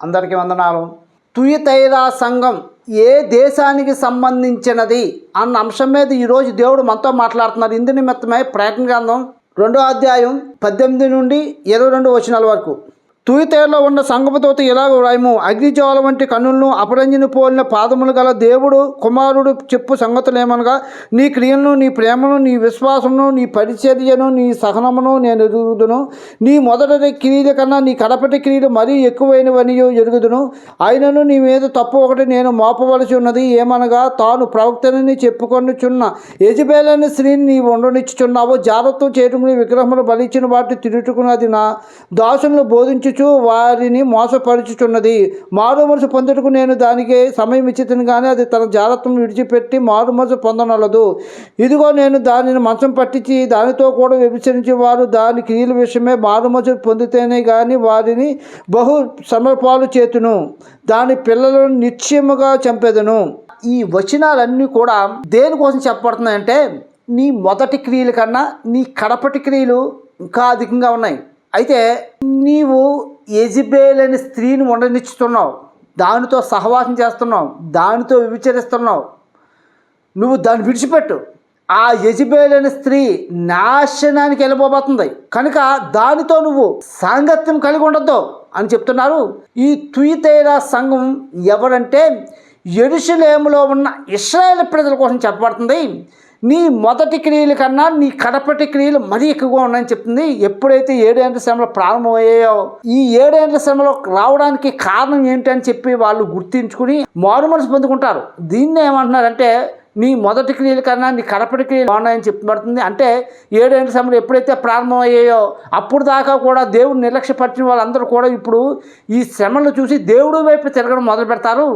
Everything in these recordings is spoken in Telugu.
అందరికీ వందనాలు. తుయతైరా సంఘం ఏ దేశానికి సంబంధించినది అన్న అంశం మీద ఈరోజు దేవుడు మనతో మాట్లాడుతున్నారు. ఇందు నిమిత్తమై ప్రయత్న గ్రంథం రెండో అధ్యాయం పద్దెనిమిది నుండి ఇరవై రెండు వచనాల వరకు. తూయితేరులో ఉన్న సంగమతోత ఇలాగ వ్రాయము? అగ్నిజ్వాల వంటి కన్నులను అపరంజిని పోలిన పాదములు గల దేవుడు కుమారుడు చెప్పు సంగతులు ఏమనగా నీ క్రియలను నీ ప్రేమను నీ విశ్వాసమును నీ పరిచర్యను నీ సహనమును నేను ఎరుగుదును. నీ మొదటి క్రియల కన్నా నీ కడపటి క్రియలు మరీ ఎక్కువైనవని ఎరుగుదును. అయినను నీ మీద తప్పు ఒకటి నేను మోపవలసి ఉన్నది ఏమనగా తాను ప్రవక్తనని చెప్పుకొనిచున్న యజబేలని స్త్రీని నీవు ఉండనిచ్చుచున్నావు. జాగ్రత్త చేయటం విగ్రహములు బలిచ్చిన వాటిని తిరుగుకున్నది నా. దాసులను బోధించు ఇచ్చుచు వారిని మోసపరుచుచున్నది. మారు మనసు పొందుటకు నేను దానికి సమయం ఇచ్చితను కానీ అది తన జాగ్రత్తను విడిచిపెట్టి మారు మనసు పొందనలదు. ఇదిగో నేను దానిని మంచం పట్టించి దానితో కూడా వ్యభిచరించి వారు దాని క్రియల విషయమే మారు మనసు పొందితేనే కానీ వారిని బహు సమర్పాలు చేతును. దాని పిల్లలను నిశ్చయముగా చంపేదను. ఈ వచనాలన్నీ కూడా దేనికోసం చెప్పబడుతున్నాయంటే నీ మొదటి క్రియల కన్నా నీ కడపటి క్రియలు ఇంకా అధికంగా ఉన్నాయి. అయితే నీవు ఎజిబేల్ అనే స్త్రీని ఉండనిచ్చుతున్నావు. దానితో సహవాసం చేస్తున్నావు. దానితో విభిచరిస్తున్నావు. నువ్వు దాన్ని విడిచిపెట్టు. ఆ యజిబేల్ అనే స్త్రీ నాశనానికి వెళ్ళిపోబోతుంది కనుక దానితో నువ్వు సాంగత్యం కలిగి ఉండొద్దు అని చెప్తున్నారు. ఈ తుయితేరా సంఘం ఎవరంటే ఎరుషులేములో ఉన్న ఇస్రాయేల్ ప్రజల కోసం చెప్పబడుతుంది. నీ మొదటి క్రియల కన్నా నీ కడపటి క్రియలు మరీ ఎక్కువగా ఉన్నాయని చెప్తుంది. ఎప్పుడైతే ఏడేండ్ల శ్రమలు ప్రారంభమయ్యాయో ఈ ఏడేండ్ల శ్రమలో రావడానికి కారణం ఏంటని చెప్పి వాళ్ళు గుర్తించుకుని మారు మనసు పొందుకుంటారు. దీన్ని ఏమంటున్నారంటే నీ మొదటి క్రియల కన్నా నీ కడపటి క్రియలు బాగున్నాయని చెప్పబడుతుంది. అంటే ఏడేంటి సమయం ఎప్పుడైతే ప్రారంభమయ్యాయో అప్పుడు దాకా కూడా దేవుడు నిర్లక్ష్యపరిచిన వాళ్ళందరూ కూడా ఇప్పుడు ఈ శ్రమను చూసి దేవుడు వైపు తిరగడం మొదలు పెడతారు.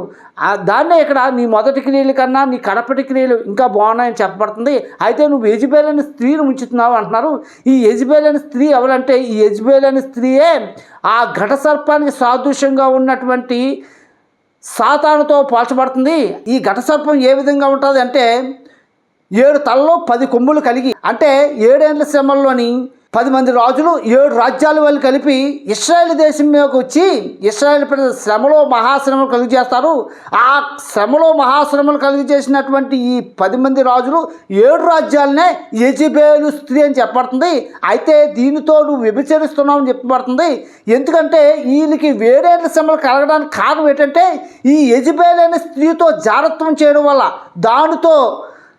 దాన్నే ఇక్కడ నీ మొదటి క్రియల కన్నా నీ కడపటి క్రియలు ఇంకా బాగున్నాయని చెప్పబడుతుంది. అయితే నువ్వు యజ్బేల్ అనే స్త్రీని ఉంచుతున్నావు అంటున్నారు. ఈ యజ్బేల్ అనే స్త్రీ ఎవరంటే ఈ యజ్బేల్ అనే స్త్రీయే ఆ ఘట సర్పానికి సాదృశ్యంగా ఉన్నటువంటి సాతానుతో పోల్చబడుతుంది. ఈ ఘటసర్పం ఏ విధంగా ఉంటుంది అంటే ఏడు తలలో పది కొమ్ములు కలిగి అంటే ఏడేండ్ల శ్రమల్లోని పది మంది రాజులు ఏడు రాజ్యాల వాళ్ళు కలిపి ఇస్రాయేల్ దేశం మీదకి వచ్చి ఇస్రాయేల్ ప్రజలు శ్రమలో మహాశ్రమలు కలుగు చేస్తారు ఆ శ్రమలో మహాశ్రమలు కలుగు చేసినటువంటి ఈ పది మంది రాజులు ఏడు రాజ్యాలనే యజిబేలు స్త్రీ అని చెప్పబడుతుంది. అయితే దీనితో నువ్వు వ్యభిచరిస్తున్నావు అని చెప్పబడుతుంది. ఎందుకంటే వీళ్ళకి వేరే శ్రమలు కలగడానికి కారణం ఏంటంటే ఈ యజిబేల్ అనే స్త్రీతో జారత్వం చేయడం వల్ల దానితో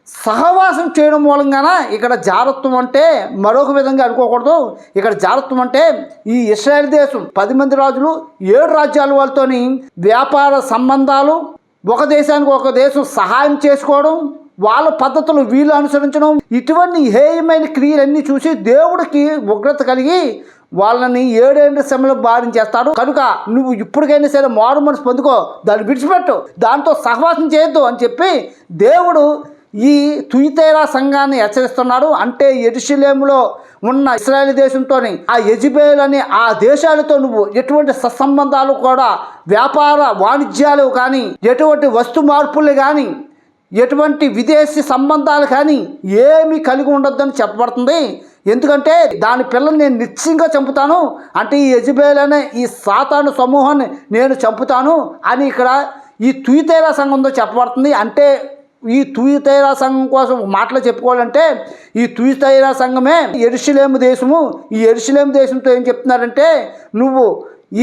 సహవాసం చేయడం మూలంగాన ఇక్కడ జారత్వం అంటే మరొక విధంగా అనుకోకూడదు. ఇక్కడ జారత్వం అంటే ఈ ఇస్రాయల్ దేశం పది మంది రాజులు ఏడు రాజ్యాల వాళ్ళతోని వ్యాపార సంబంధాలు ఒక దేశానికి ఒక దేశం సహాయం చేసుకోవడం వాళ్ళ పద్ధతులు వీళ్ళు అనుసరించడం ఇటువంటి హేయమైన క్రియలన్నీ చూసి దేవుడికి ఉగ్రత కలిగి వాళ్ళని ఏడేండు సమయంలో బారించేస్తాడు కనుక నువ్వు ఇప్పటికైనా సరే మారు మనసు పొందుకో దాన్ని విడిచిపెట్టు దాంతో సహవాసం చేయొద్దు అని చెప్పి దేవుడు ఈ తుయితేరా సంఘాన్ని హెచ్చరిస్తున్నాడు. అంటే ఎరుషులేములో ఉన్న ఇస్రాయేల్ దేశంతో ఆ యజిబేల్ అనే ఆ దేశాలతో నువ్వు ఎటువంటి సత్సంబంధాలు కూడా వ్యాపార వాణిజ్యాలు కానీ ఎటువంటి వస్తు మార్పులు కానీ ఎటువంటి విదేశీ సంబంధాలు కానీ ఏమీ కలిగి ఉండొద్దని చెప్పబడుతుంది. ఎందుకంటే దాని పిల్లల్ని నేను నిశ్చయంగా చంపుతాను. అంటే ఈ యజబేల్ అనే ఈ సాతాను సమూహాన్ని నేను చంపుతాను అని ఇక్కడ ఈ తుయితేరా సంఘంతో చెప్పబడుతుంది. అంటే ఈ తూయితైరా సంఘం కోసం మాటలు చెప్పుకోవాలంటే ఈ తూయితైరా సంఘమే ఎరుషులేము దేశము. ఈ ఎరుషులేము దేశంతో ఏం చెప్తున్నారంటే నువ్వు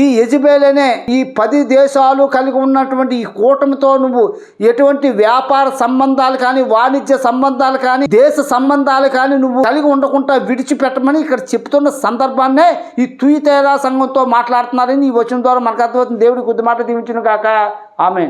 ఈ యజబేల్ అనే ఈ పది దేశాలు కలిగి ఉన్నటువంటి ఈ కూటమితో నువ్వు ఎటువంటి వ్యాపార సంబంధాలు కానీ వాణిజ్య సంబంధాలు కానీ దేశ సంబంధాలు కానీ నువ్వు కలిగి ఉండకుండా విడిచిపెట్టమని ఇక్కడ చెప్తున్న సందర్భాన్నే ఈ తుయితేరా సంఘంతో మాట్లాడుతున్నారని ఈ వచ్చిన ద్వారా మనకు అర్థమవుతుంది. దేవుడి కొద్ది మాట దీవించిన కాక ఆమె